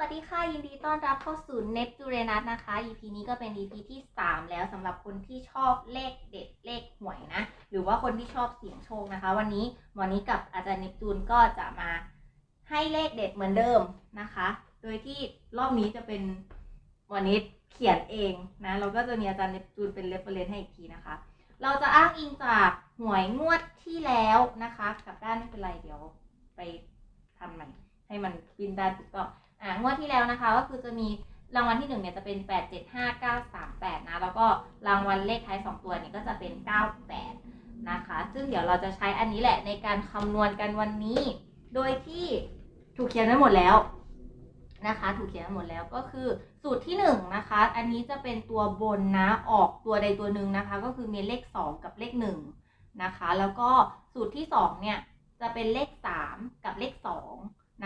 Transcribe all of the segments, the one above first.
สวัสดีค่ะ ยินดีต้อนรับเข้าสู่เนปจูเรนัสนะคะ EP นี้ก็เป็น EP ที่ 3 แล้วสำหรับคนที่ชอบเลขเด็ดเลขหวยนะ หรือว่าคนที่ชอบเสี่ยงโชคนะคะ วันนี้หมอนี้กับอาจารย์เนปจูนก็จะมาให้เลขเด็ดเหมือนเดิมนะคะ โดยที่รอบนี้จะเป็นวันนี้เขียนเองนะเราก็จะมีอาจารย์เนปจูนเป็นเรฟเฟรนซ์ให้อีกทีนะคะ เราจะอ้างอิงจากหวยงวดที่แล้วนะคะ กับด้านไม่เป็นไรเดี๋ยวไปทำใหม่ให้มันบินด้านถูกต้อง อ่างวดที่แล้วนะคะ ก็คือจะมีรางวัลที่หนึ่งเนี่ยจะเป็นแปดเจ็ดห้าเก้าสามแปดนะ แล้วก็รางวัลเลขท้ายสองตัวเนี่ยก็จะเป็นเก้าแปดนะคะ ซึ่งเดี๋ยวเราจะใช้อันนี้แหละในการคำนวณกันวันนี้ โดยที่ถูกเขียนไว้หมดแล้วนะคะ ถูกเขียนไว้หมดแล้วก็คือสูตรที่หนึ่งนะคะ อันนี้จะเป็นตัวบนนะออกตัวใดตัวหนึ่งนะคะ ก็คือมีเลขสองกับเลขหนึ่งนะคะ แล้วก็สูตรที่สองเนี่ยจะเป็นเลขสามกับเลขสอง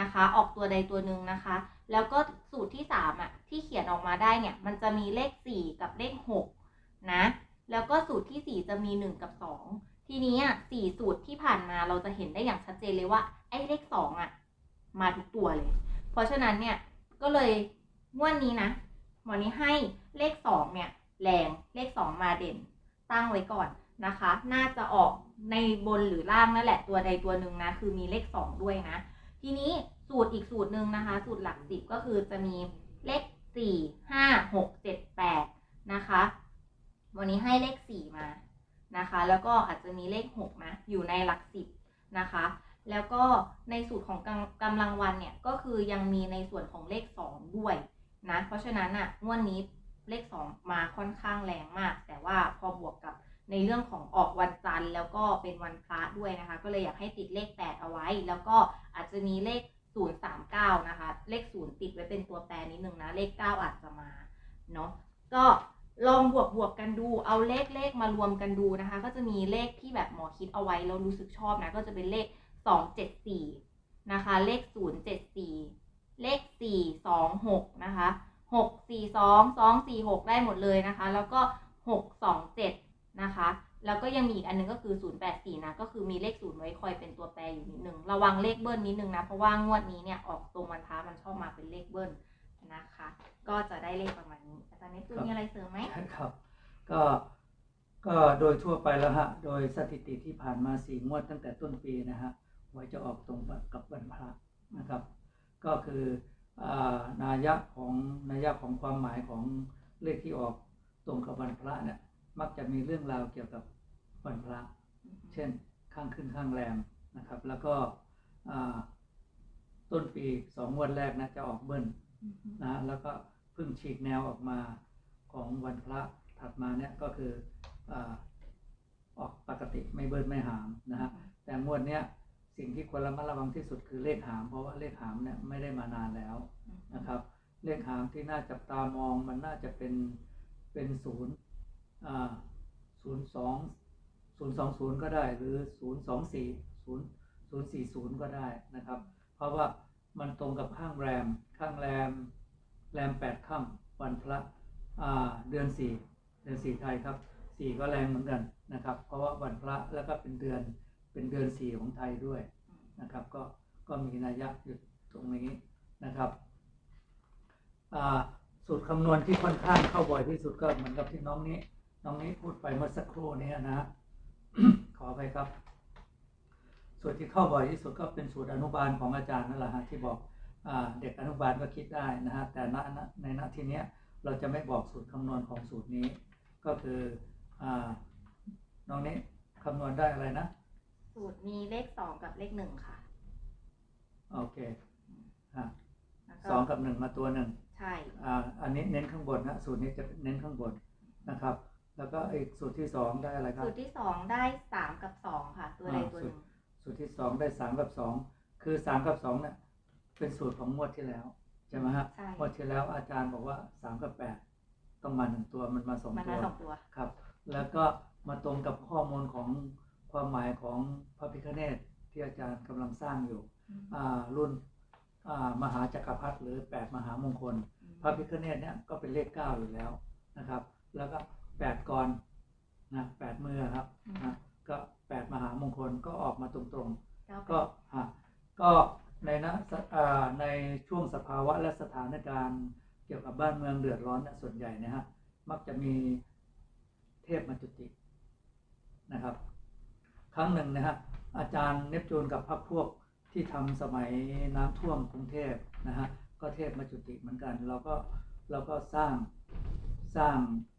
นะคะ ออกตัวใดตัวหนึ่งนะคะ แล้วก็สูตรที่3อะที่เขียนออกมาได้เนี่ยมันจะมีเลข 4 กับเลข6นะแล้วก็สูตรที่ 4 จะมี 1 กับ 2 ทีนี้อะสี่สูตรที่ผ่านมาเราจะเห็นได้อย่างชัดเจนเลยว่าไอ้เลข 2อะมาทุกตัวเลย เพราะฉะนั้นเนี่ยก็เลยงวดนี้นะหมอนี้ให้เลข 2 เนี่ยแรงเลข 2 มาเด่นตั้งไว้ก่อนนะคะ น่าจะออกในบนหรือล่างนั่นแหละตัวใดตัวหนึ่งนะ คือมีเลข 2 ด้วยนะ ทีนี้สูตรอีกสูตรหนึ่งนะคะ สูตรหลักสิบก็คือจะมีเลขสี่ห้าหกเจ็ดแปดนะคะ วันนี้ให้เลขสี่มานะคะ แล้วก็อาจจะมีเลขหกนะอยู่ในหลักสิบนะคะ แล้วก็ในสูตรของกำกำลังวันเนี่ยก็คือยังมีในส่วนของเลขสองด้วยนะเพราะฉะนั้นอะงวดนี้เลขสองมาค่อนข้างแรงมาก แต่ว่าพอบวกกับ ในเรื่องของออกวันจันทร์แล้วก็เป็นวันพระด้วยนะคะ ก็เลยอยากให้ติดเลข 8 เอาไว้ แล้วก็อาจจะมีเลข 039 นะคะ เลข 0 ติดไว้เป็นตัวแปรนิดนึงนะ เลข 9 อาจจะมาเนาะก็ลองบวกบวกกันดู เอาเลขเลขมารวมกันดูนะคะ ก็จะมีเลขที่แบบหมอคิดเอาไว้แล้วรู้สึกชอบนะ ก็จะเป็นเลข 274 นะคะ เลข 074 เลข 426 นะคะ 642 246 ได้หมดเลยนะคะ แล้วก็ 627 นะคะ แล้วก็ยังมีอีกอันนึงก็คือ 084 นะ ก็คือมีเลข0ไว้คอยเป็นตัวแปรอยู่นิดนึง ระวังเลขเบิ้ลนิดนึงนะ เพราะว่างวดนี้เนี่ยออกตรงวันพระมันชอบมาเป็นเลขเบิ้ลนะคะ ก็จะได้เลขประมาณนี้ อาจารย์เนปจูนมีอะไรเสริมไหมครับ ก็ ก็โดยทั่วไปแล้วฮะ โดยสถิติที่ผ่านมาสี่งวดตั้งแต่ต้นปีนะฮะหวยจะออกตรงกับวันพระนะครับ ก็คืออ่านายะของนายะของความหมายของเลขที่ออกตรงกับวันพระเนี่ย มักจะมีเรื่องราวเกี่ยวกับวันพระ เช่นข้างขึ้นข้างแรมนะครับ แล้วก็ต้นปีสองงวดแรกนะจะออกเบิ้ลนะแล้วก็เพิ่งฉีกแนวออกมาของวันพระถัดมาเนี่ยก็คืออออกปกติไม่เบิ้ลไม่หามนะฮะแต่งวดเนี้ยสิ่งที่ควรระมัดระวังที่สุดคือเลขหาม เพราะว่าเลขหามเนี่ยไม่ได้มานานแล้วนะครับ เลขหามที่น่าจับตามองมันน่าจะเป็นเป็นศูนย์ ศูนย์สองศูนย์สองศูนย์ก็ได้หรือศูนย์สองสี่ศูนย์ศูนย์สี่ศูนย์ก็ได้นะครับ เพราะว่ามันตรงกับข้างแรมข้างแรมแรมแปดค่ำวันพระอ่าเดือนสี่เดือนสี่ไทยครับสี่ก็แรงเหมือนกันนะครับ เพราะว่าวันพระแล้วก็เป็นเดือนเป็นเดือนสี่ของไทยด้วยนะครับ ก็ก็มีนัยยะอยู่ตรงนี้นะครับอ่าสูตรคำนวณที่ค่อนข้างเข้าบ่อยที่สุดก็เหมือนกับที่น้องนี้ น้องนี้พูดไปเมื่อสักครู่นี้นะฮะขอไปครับสูตรที่เข้าบ่อยที่สุดก็เป็นสูตรอนุบาลของอาจารย์นั่นแหละฮะที่บอกอ่าเด็กอนุบาลก็คิดได้นะฮะแต่ณณในณที่เนี้ยเราจะไม่บอกสูตรคำนวณของสูตรนี้ ก็คืออ่าน้องนี้คำนวณได้อะไรนะ สูตรมีเลขสองกับเลขหนึ่งค่ะ โอเคฮะแล้วสองกับหนึ่งมาตัวหนึ่งใช่อ่าอันนี้เน้นข้างบนนะสูตรนี้จะเน้นข้างบนนะครับ แล้วก็อีกสูตรที่สองได้อะไรครับ สูตรที่สองได้สามกับสองค่ะ ตัวใดตัวหนึ่งสูตรที่สองได้สามกับสองคือสามกับสองเนี่ยเป็นสูตรของงวดที่แล้วใช่ไหมฮะใช่งวดที่แล้วอาจารย์บอกว่าสามกับแปดต้องมาหนึ่งตัวมันมาสองมันตัมาวสองตัว ครับ แล้วก็มาตรงกับข้อมูลของความหมายของพระพิฆเนศที่อาจารย์กำลังสร้างอยู่อ่ารุ่นอ่ามหาจักรพรรดิหรือแปดมหามงคล พระพิฆเนศเนี่ยก็เป็นเลขเก้าอยู่แล้วนะครับ แล้วก็ แปดกรนะแปดมือครับนะก็แปดมหามงคลก็ออกมาตรงๆเก้าก็ฮะก็ในนะสอ่าในช่วงสภาวะและสถานการณ์เกี่ยวกับบ้านเมืองเดือดร้อนเนี่ยส่วนใหญ่เนะฮะมักจะมีเทพมาจุตินะครับ ครั้งหนึ่งนะฮะอาจารย์เนปจูนกับพรรคพวกที่ทำสมัยน้ำท่วมกรุงเทพนะฮะก็เทพมาจุติเหมือนกัน เราก็เราก็สร้างสร้างอ่า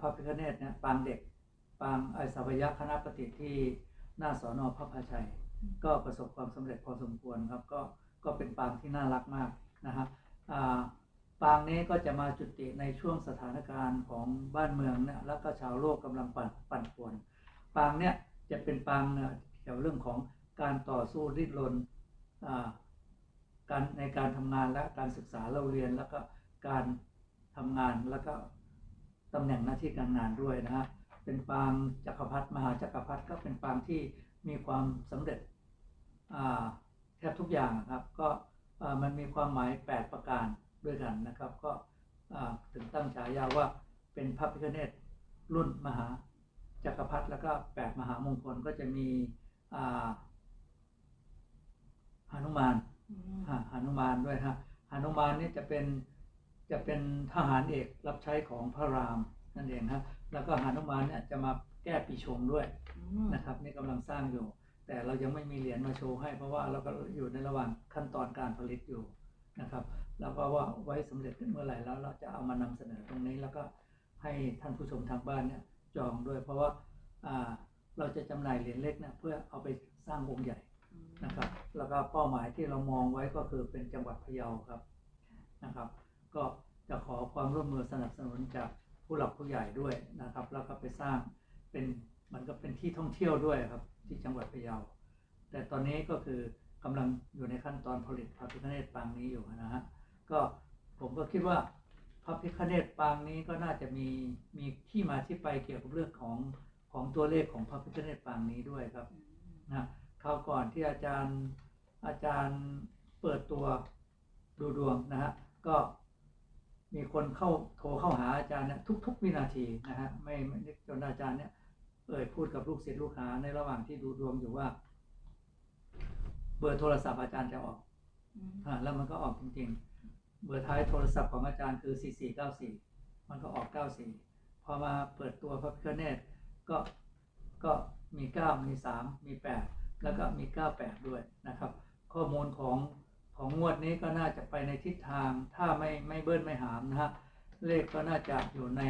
พระพิฆเนศเนี่ยปางเด็กปางไอสาวยะคณะปฏิที่หน้าสอนอพระพาชัย ก็ประสบความสำเร็จพอสมควรครับ ก็ก็เป็นปางที่น่ารักมากนะฮะปางนี้ก็จะมาจุติในช่วงสถานการณ์ของบ้านเมืองเนี่ยแล้วก็ชาวโลกกำลังปั่นปั่นป่วนปางเนี่ยจะเป็นปางเนี่ยเกี่ยวเรื่องของการต่อสู้ริดรนการในการทำงานและการศึกษาเราเรียนแล้วก็การทำงานแล้วก็ ตำแหน่งหน้าที่การงานด้วยนะฮะเป็นปางจักรพรรดิมหาจักรพรรดิก็เป็นปางที่มีความสำเร็จอ่าแทบทุกอย่างนะครับ ก็อ่ามันมีความหมาย 8 ประการด้วยกันนะครับ ก็อ่าถึงตั้งฉายาว่าเป็นพระพิฆเนศรุ่นมหาจักรพรรดิแล้วก็แปดมหามงคลก็จะมีอ่าหนุมานอืมฮะหนุมานด้วยฮะหนุมานนี่จะเป็น จะเป็นทหารเอกรับใช้ของพระรามนั่นเองฮะแล้วก็หนุมานเนี่ยจะมาแก้ปีชงด้วยอืมนะครับนี่กำลังสร้างอยู่ แต่เรายังไม่มีเหรียญมาโชว์ให้เพราะว่าเราก็อยู่ในระหว่างขั้นตอนการผลิตอยู่นะครับ แล้วก็ว่าไว้สำเร็จเมื่อไหร่แล้วเราจะเอามานำเสนอตรงนี้แล้วก็ให้ท่านผู้ชมทางบ้านเนี่ยจองด้วย เพราะว่าอ่าเราจะจำหน่ายเหรียญเล็กเนี่ยเพื่อเอาไปสร้างองค์ใหญ่นะครับ แล้วก็เป้าหมายที่เรามองไว้ก็คือเป็นจังหวัดพะเยาครับนะครับ ก็จะขอความร่วมมือสนับสนุนจากผู้หลักผู้ใหญ่ด้วยนะครับ แล้วก็ไปสร้างเป็นมันก็เป็นที่ท่องเที่ยวด้วยครับที่จังหวัดพะเยา แต่ตอนนี้ก็คือกำลังอยู่ในขั้นตอนผลิตพระพิฆเนศปางนี้อยู่นะฮะก็ผมก็คิดว่าพระพิฆเนศปางนี้ก็น่าจะมีมีที่มาที่ไปเกี่ยวกับเรื่องของของตัวเลขของพระพิฆเนศปางนี้ด้วยครับนะคราวก่อนที่อาจารย์อาจารย์เปิดตัวดูดวงนะฮะก็ มีคนเข้าโทรเข้าหาอาจารย์เนี่ยทุก ๆ วินาทีนะฮะไม่ไม่จนอาจารย์เนี่ยเอ่ยพูดกับลูกศิษย์ลูกหาในระหว่างที่ดูดวงอยู่ว่า เบอร์โทรศัพท์อาจารย์จะออกอืมอ่าแล้วมันก็ออกจริง ๆ เบอร์ท้ายโทรศัพท์ของอาจารย์คือ 4494 มันก็ออก 94 พอมาเปิดตัวพระพิฆเนศก็ก็มี 9 มี 3 มี 8 แล้วก็มี 98 ด้วยนะครับ ข้อมูลของ ของงวดนี้ก็น่าจะไปในทิศทางถ้าไม่ไม่เบิ้ลไม่หามนะฮะเลขก็น่าจะอยู่ใน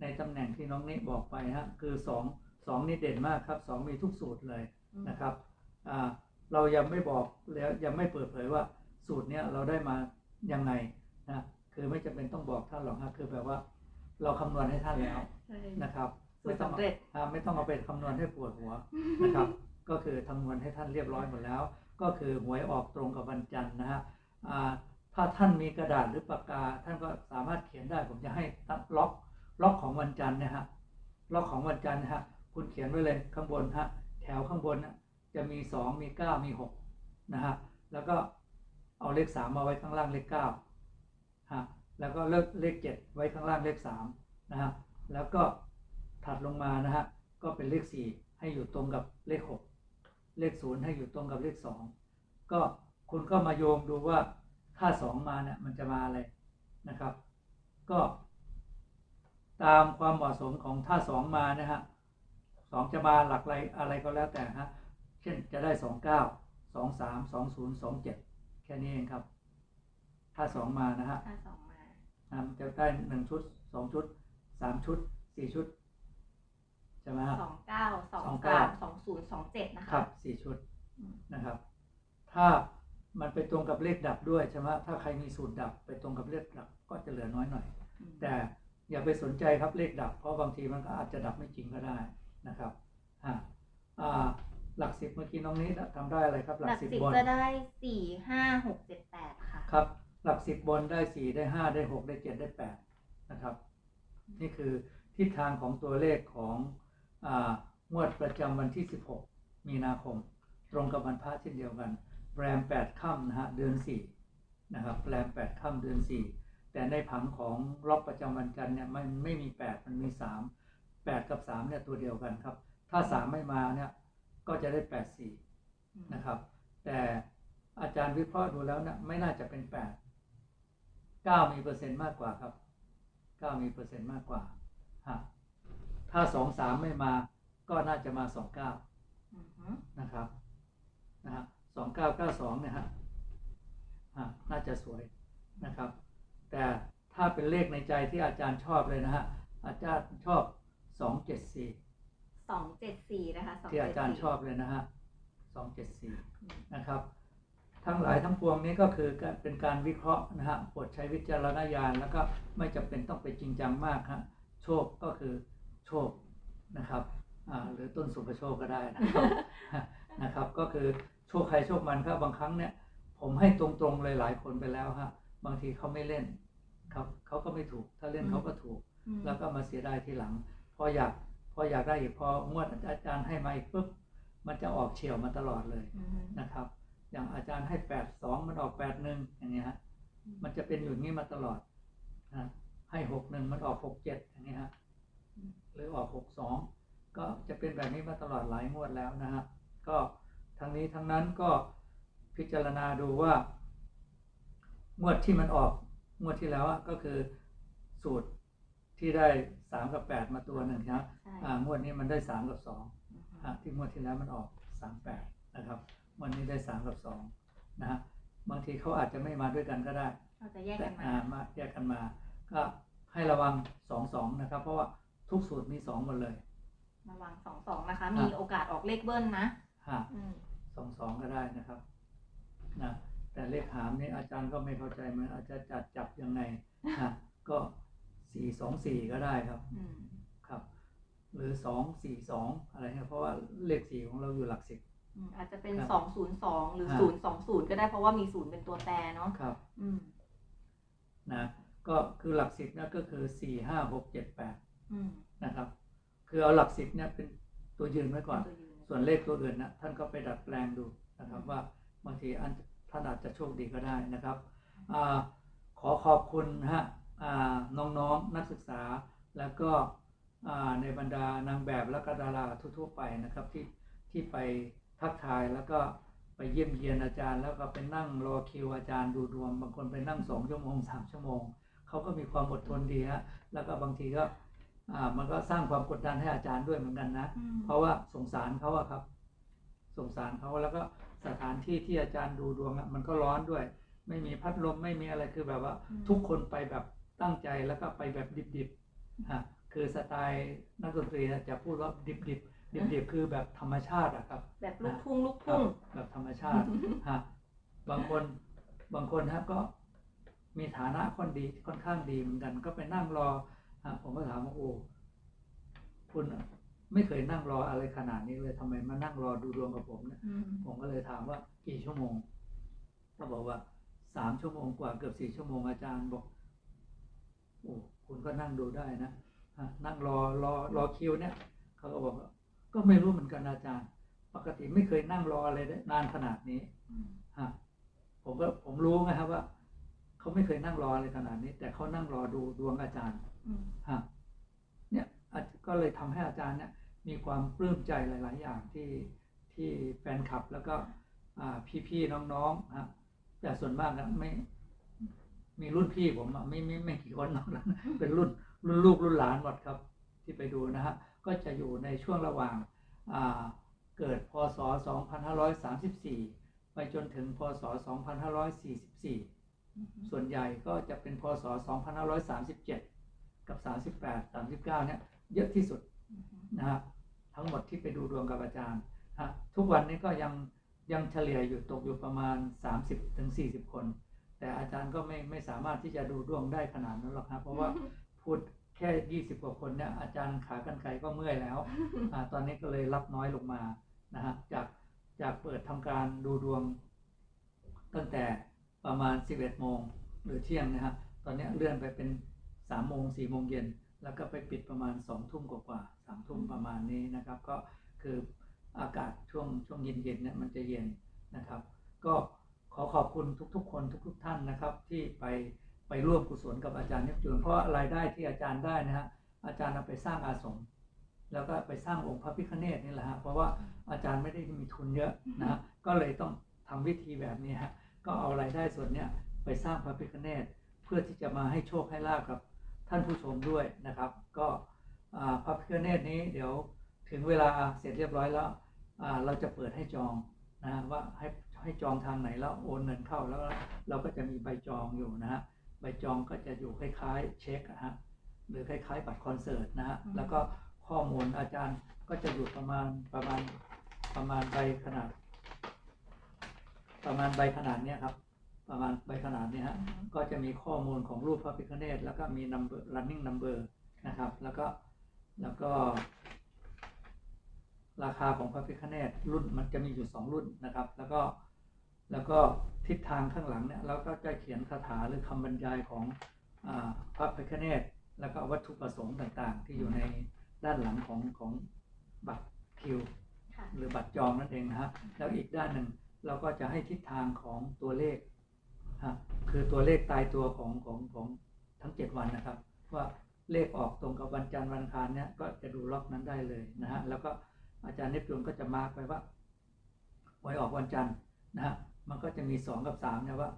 ในตำแหน่งที่น้องนิบอกไปฮะคือ2 2นี่เด่นมากครับ2มีทุกสูตรเลยนะครับอ่าเรายังไม่บอกแล้วยังไม่เปิดเผยว่าสูตรเนี้ยเราได้มายังไงนะคือไม่จำเป็นต้องบอกท่านหรอกนะคือแบบว่า เราคำนวณให้ท่านแล้วใช่นะครับสูตรสำเร็จอ่าไม่ต้องเอาไปคำนวณให้ปวดหัวนะครับ ก็คือคำนวณให้ท่านเรียบร้อยหมดแล้ว ก็คือหวยออกตรงกับวันจันทร์นะฮะถ้าท่านมีกระดาษหรือปากกา ท่านก็สามารถเขียนได้ผมจะให้ล็อกล็อกของวันจันทร์นะฮะล็อกของวันจันทร์นะฮะคุณเขียนไว้เลยข้างบนฮะแถวข้างบนนะจะมีสองมีเก้ามีหกนะฮะแล้วก็เอาเลขสามาไว้ข้างล่างเลขเก้าฮะแล้วก็เลขเลขเจ็ดไว้ข้างล่างเลขสามนะฮะแล้วก็ถัดลงมานะฮะก็เป็นเลขสี่ให้อยู่ตรงกับเลขหก เลขศูนย์ให้อยู่ตรงกับเลขสองก็คุณก็มาโยงดูว่าถ้าสองมาเนี่ยมันจะมาอะไรนะครับ ก็ ตามความเหมาะสมของถ้าสองมานะฮะสองจะมาหลักอะไรอะไรก็แล้วแต่ฮะเช่นจะได้สองเก้าสองสามสองศูนย์สองเจ็ดแค่นี้เองครับ ถ้าสองมานะฮะถ้าสองมาอ่ามันจะได้หนึ่งชุดสองชุดสามชุดสี่ชุด ใช่ไหมฮะสองเก้าสองสองสาเก้ามสองศูนย์สองเจ็ดนะคะครับสี่ชุดอืมนะครับ ถ้ามันไปตรงกับเลขดับด้วยใช่ไหมถ้าใครมีสูตรดับไปตรงกับเลขดับก็จะเหลือน้อยหน่อยอืมแต่อย่าไปสนใจครับเลขดับ เพราะบางทีมันก็อาจจะดับไม่จริงก็ได้นะครับอ่าอ่าหลักสิบเมื่อกี้น้องนี้ทำได้อะไรครับหหลัลักกสิบสิบบนจะได้สี่ห้าหกเจ็ดแปดค่ะครับ หลักสิบบนได้สี่ได้ห้าได้หกได้เจ็ดได้แปดนะครับ นี่คือทิศทางของตัวเลขของอา งวดประจำวันที่ 16 มีนาคม ตรงกับวันพระเช่นเดียวกัน แรม 8 ค่ำนะฮะเดือน 4 นะครับแรม 8 ค่ำเดือน 4 แต่ในผังของล็อกประจำวันจันทร์เนี่ยมันไม่มี 8 มันมี 3 8 กับ 3 เนี่ยตัวเดียวกันครับ ถ้า 3 ไม่มาเนี่ยก็จะได้ 8 4 นะครับ แต่อาจารย์วิเคราะห์ดูแล้วเนะไม่น่าจะเป็นแปดเก้ามีเปอร์เซ็นต์มากกว่าครับเก้ามีเปอร์เซ็นต์มากกว่าฮะ ถ้าสองสามไม่มาก็น่าจะมาสองเก้าอือฮึนะครับนะฮะสองเก้าเก้าสองเนี่ยฮะฮะน่าจะสวยนะครับ แต่ถ้าเป็นเลขในใจที่อาจารย์ชอบเลยนะฮะอาจารย์ชอบสองเจ็ดสี่สองเจ็ดสี่นะคะสองที่อาจารย์ชอบเลยนะฮะสองเจ็ดสี่นะครับ ทั้งหลายทั้งปวงนี้ก็คือการเป็นการวิเคราะห์นะฮะโปรดใช้วิจารณญาณแล้วก็ไม่จำเป็นต้องไปจริงจังมากฮะโชคก็คือ โชคนะครับอ่าหรือต้นสุภโชคก็ได้นะครับนะครับ ก็คือโชคใครโชคมันครับบางครั้งเนี่ยผมให้ตรงๆเลยหลายคนไปแล้วฮะบางทีเขาไม่เล่นครับเขาก็ไม่ถูก ถ้าเล่นเขาก็ถูกอืมแล้วก็มาเสียดายทีหลัง พออยากพออยากได้อีกพองวดอาจารย์ให้มาอีกปุ๊บมันจะออกเฉียวมาตลอดเลยอือฮึนะครับ อย่างอาจารย์ให้แปดสองมันออกแปดหนึ่งอย่างเงี้ยฮะมันจะเป็นอยู่อย่างนี้มาตลอดนะให้หกหนึ่งมันออกหกเจ็ดอย่างเงี้ยฮะ หรือออกหกสองก็จะเป็นแบบนี้มาตลอดหลายงวดแล้วนะฮะก็ทั้งนี้ทั้งนั้นก็พิจารณาดูว่างวดที่มันออกงวดที่แล้วอะก็คือสูตรที่ได้สามกับแปดมาตัวหนึ่งนะใช่อ่างวดนี้มันได้สามกับสองอือฮึฮะที่งวดที่แล้วมันออกสามแปดนะครับวันนี้ได้สามกับสองนะฮะบางทีเขาอาจจะไม่มาด้วยกันก็ได้เราจะแยกแต่กันมาอ่ามาแยกกันมา ก็ให้ระวังสองสองนะครับ เพราะว่า ทุกสูตรมีสองหมดเลย ระวังสองสองนะคะ มีโอกาสออกเลขเบิ้ลนะฮะอืมสองสองก็ได้นะครับนะแต่เลขหามนี่อาจารย์ก็ไม่เข้าใจมันอาจจะจัดจับยังไงฮะก็สี่สองสี่ก็ได้ครับอืมครับ หรือสองสี่สองอะไรเงี้ยเพราะว่าเลขสี่ของเราอยู่หลักสิบอืมอาจจะเป็นครับสองศูนย์สองหรือฮะศูนย์สองศูนย์ก็ได้เพราะว่ามีศูนย์เป็นตัวแปรเนาะครับอืมนะก็คือหลักสิบนะก็คือสี่ห้าหกเจ็ดแปดอืม นะครับ คือเอาหลักสิบเนี่ยเป็นตัวยืนไว้ก่อนตัวยืนส่วนเลขตัวอื่นนะท่านก็ไปดัดแปลงดูนะครับว่าบางทีอันท่านอาจจะโชคดีก็ได้นะครับอาขอขอบคุณนะฮะอ่าน้องๆนักศึกษาแล้วก็อ่าในบรรดานางแบบและก็ดาราทั่วๆไปนะครับที่ที่ไปทักทายแล้วก็ไปเยี่ยมเยียนอาจารย์ แล้วก็ไปนั่งรอคิวอาจารย์ดูดวงบางคนไปนั่งสองชั่วโมงสามชั่วโมงเขาก็มีความอดทนดีฮะแล้วก็บางทีก็อ่า มันก็สร้างความกดดันให้อาจารย์ด้วยเหมือนกันนะอืมเพราะว่าสงสารเขาอะครับ สงสารเขาแล้วก็สถานที่ที่อาจารย์ดูดวงอะมันก็ร้อนด้วย ไม่มีพัดลมไม่มีอะไรคือแบบว่าอืมทุกคนไปแบบตั้งใจแล้วก็ไปแบบดิบๆฮะคือสไตล์นักดนตรีนะจะพูดว่าดิบๆดิบๆคือแบบธรรมชาติอะครับ แบบลูกทุ่งลูกครับทุ่งแบบธรรมชาติฮะบางคนบางคนฮะก็มีฐานะค่อนดีค่อนข้างดีเหมือนกัน ก็ไปนั่งรอฮะ ผมก็ถามว่าโอ้คุณไม่เคยนั่งรออะไรขนาดนี้เลยทำไมมานั่งรอดูดวงกับผมเนี่ยอืมผมก็เลยถามว่ากี่ชั่วโมงเขาบอกว่าสามชั่วโมงกว่าเกือบสี่ชั่วโมงอาจารย์บอกโอ้คุณก็นั่งดูได้นะฮะนั่งรอรอรอคิวเนี่ยเขาก็บอกว่าก็ไม่รู้เหมือนกันอาจารย์ ปกติไม่เคยนั่งรออะไรได้นานขนาดนี้อืมฮะผมก็ผมรู้นะครับว่าเขาไม่เคยนั่งรออะไรขนาดนี้ แต่เขานั่งรอดูดวงอาจารย์อืม ฮะเนี่ยอาจก็เลยทำให้อาจารย์เนี่ยมีความปลื้มใจหลาย ๆ อย่างที่ที่แฟนคลับแล้วก็อ่าพี่ ๆ น้อง ๆ ฮะ แต่ส่วนมากนะไม่มีรุ่นพี่ผมอะไม่ไม่ไม่กี่คนหรอกนะเป็นรุ่นรุ่นลูกรุ่นหลานหมดครับ ที่ไปดูนะฮะ ก็จะอยู่ในช่วงระหว่างอ่าเกิดพศ 2534 ไปจนถึงพศ 2544อืมส่วนใหญ่ก็จะเป็นพศ 2537 กับ 38 39เนี่ยเยอะที่สุดอืมนะฮะทั้งหมดที่ไปดูดวงกับอาจารย์ฮะทุกวันนี้ก็ยังยังเฉลี่ยอยู่ตกอยู่ประมาณ 30ถึง40คน แต่อาจารย์ก็ไม่ไม่สามารถที่จะดูดวงได้ขนาดนั้นหรอกครับเพราะว่าพูดแค่ 20 กว่าคนเนี่ยอาจารย์ขากรรไกรก็เมื่อยแล้วอ่าตอนนี้ก็เลยรับน้อยลงมานะฮะจากจากเปิดทำการดูดวง ตั้งแต่ประมาณ 11 โมงหรือเที่ยงนะฮะตอนนี้เลื่อนไปเป็น 3โมง4โมงเย็น แล้วก็ไปปิดประมาณ2ทุ่มกว่าๆ3ทุ่มประมาณนี้นะครับ ก็คืออากาศช่วงช่วงเย็นๆเนี่ยมันจะเย็นนะครับ ก็ขอขอบคุณทุกๆ คนทุก ๆ ท่านนะครับ ที่ไปไปร่วมกุศลกับอาจารย์เนปจูนเพราะรายได้ที่อาจารย์ได้นะฮะอาจารย์เอาไปสร้างอาสมแล้วก็ไปสร้างองค์พระพิฆเนศนี่แหละฮะเพราะว่าอาจารย์ไม่ได้มีทุนเยอะนะฮะก็เลยต้องทำวิธีแบบนี้ฮะก็เอารายได้ส่วนเนี้ยไปสร้างพระพิฆเนศเพื่อที่จะมาให้โชคให้ลาบกับ ท่านผู้ชมด้วยนะครับ ก็อ่าพระพิฆเนศนี้เดี๋ยวถึงเวลาเสร็จเรียบร้อยแล้วอ่าเราจะเปิดให้จองนะฮะว่าให้ให้จองทางไหนแล้วโอนเงินเข้าแล้วเราก็จะมีใบจองอยู่นะฮะใบจองก็จะอยู่คล้ายๆเช็คอะฮะหรือคล้ายๆบัตรคอนเสิร์ตนะฮะอืมแล้วก็ข้อมูลอาจารย์ก็จะอยู่ประมาณประมาณประมาณใบขนาด ประมาณใบขนาดเนี้ยครับ ประมาณใบขนาดเนี้ยฮะก็จะมีข้อมูลของรูปพระพิฆเนศแล้วก็มี number running number นะครับ แล้วก็แล้วก็ ราคาของพระพิฆเนศรุ่นมันจะมีอยู่สองรุ่นนะครับ แล้วก็แล้วก็ทิศทางข้างหลังเนี่ยเราก็จะเขียนคาถาหรือคำบรรยายของอาพระพิฆเนศแล้วก็วัตถุประสงค์ต่างๆ ที่อยู่ในด้านหลังของของบัตรคิวค่ะหรือบัตรจองนั่นเองนะฮะแล้วอีกด้านหนึ่งเราก็จะให้ทิศทางของตัวเลขฮะ คือตัวเลขตายตัวของของของทั้ง 7 วันนะครับ ว่าเลขออกตรงกับวันจันทร์วันอังคารเนี่ยก็จะดูล็อกนั้นได้เลยนะฮะแล้วก็อาจารย์เนปจูนก็จะมาร์กไว้ว่าหวยออกวันจันทร์นะฮะมันก็จะมี 2 กับ3เนี่ยว่า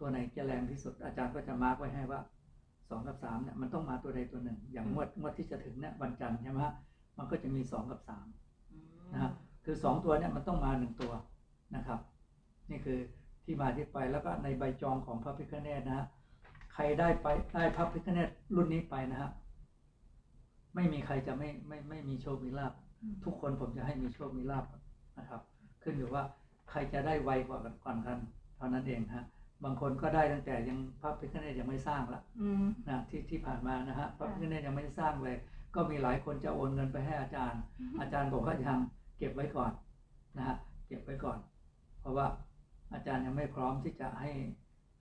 ตัวไหนจะแรงที่สุดอาจารย์ก็จะมาร์กไว้ให้ว่า 2 กับ3เนี่ยมันต้องมาตัวใดตัวหนึ่ง อย่างงวดงวดที่จะถึงเนี่ยวันจันทร์ใช่ไหมฮะมันก็จะมี 2 กับ3อืมนะฮะคือสองตัวเนี่ยมันต้องมาหนึ่งตัวนะครับ นี่คือ ที่มาที่ไปแล้วก็ในใบจองของพระพิฆเนศนะฮะใครได้ไปได้พระพิฆเนศรุ่นนี้ไปนะฮะไม่มีใครจะไม่ไม่ไม่มีโชคมีลาภทุกคนผมจะให้มีโชคมีลาภนะครับ ขึ้นอยู่ว่าใครจะได้ไวกว่ากันก่อนกันเท่านั้นเองฮะบางคนก็ได้ตั้งแต่ยังพระพิฆเนศยังไม่สร้างละอืมนะที่ที่ผ่านมานะฮะพระพิฆเนศยังไม่ได้สร้างเลย ก็มีหลายคนจะโอนเงินไปให้อาจารย์ อาจารย์บอกว่ายังเก็บไว้ก่อนนะฮะเก็บไว้ก่อน เพราะว่า อาจารย์ยังไม่พร้อมที่จะให้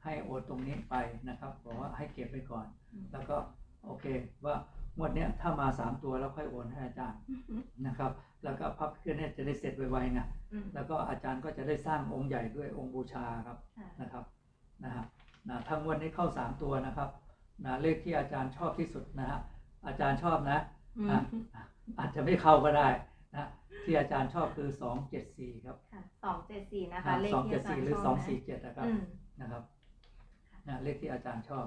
ให้โอนตรงนี้ไปนะครับบอกว่าให้เก็บไว้ก่อนอืมแล้วก็โอเคว่างวดเนี้ยถ้ามาสามตัวแล้วค่อยโอนให้อาจารย์นะครับ แล้วก็พระพิฆเนศจะได้เสร็จไวๆไงอืมแล้วก็อาจารย์ก็จะได้สร้างองค์ใหญ่ด้วยองค์บูชาครับค่ะนะครับนะฮะนะทั้งวันนี้เข้าสามตัวนะครับนะเลขที่อาจารย์ชอบที่สุดนะฮะอาจารย์ชอบนะอืมอะอาจจะไม่เข้าก็ได้ นะที่อาจารย์ชอบคือสองเจ็ดสี่ครับค่ะสองเจ็ดสี่นะคะเลขสองที่เจ็ดอาจารสี่ย์หรือชสออบงนะสี่เจ็ดนะครับอืมนะครับนะเลขที่อาจารย์ชอบ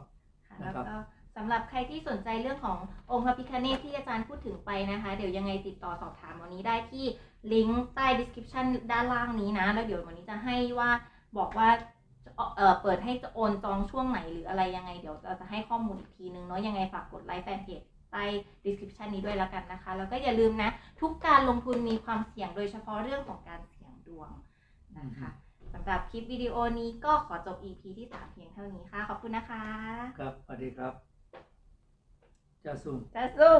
ค่ะนะแล้วครับก็สำหรับใครที่สนใจเรื่องขององค์พระพิฆเนศที่อาจารย์พูดถึงไปนะคะ เดี๋ยวยังไงติดต่อสอบถามวันนี้ได้ที่ลิงก์ใต้ description ด้านล่างนี้นะ แล้วเดี๋ยววันนี้จะให้ว่าบอกว่าเอ่อเปิดให้โอนจองช่วงไหนหรืออะไรยังไง เดี๋ยวเราจะให้ข้อมูลอีกทีนึงเนาะยังไงฝากกดไลค์แฟนเพจ ใต้ description นี้ด้วยแล้วกันนะคะ แล้วก็อย่าลืมนะ ทุกการลงทุนมีความเสี่ยงโดยเฉพาะเรื่องของการเสี่ยงดวงนะคะสำหรับคลิปวิดีโอนี้ก็ขอจบ EP ที่สามเพียงเท่านี้ค่ะ ขอบคุณนะคะ ครับสวัสดีครับ จะซุ่มจะสู้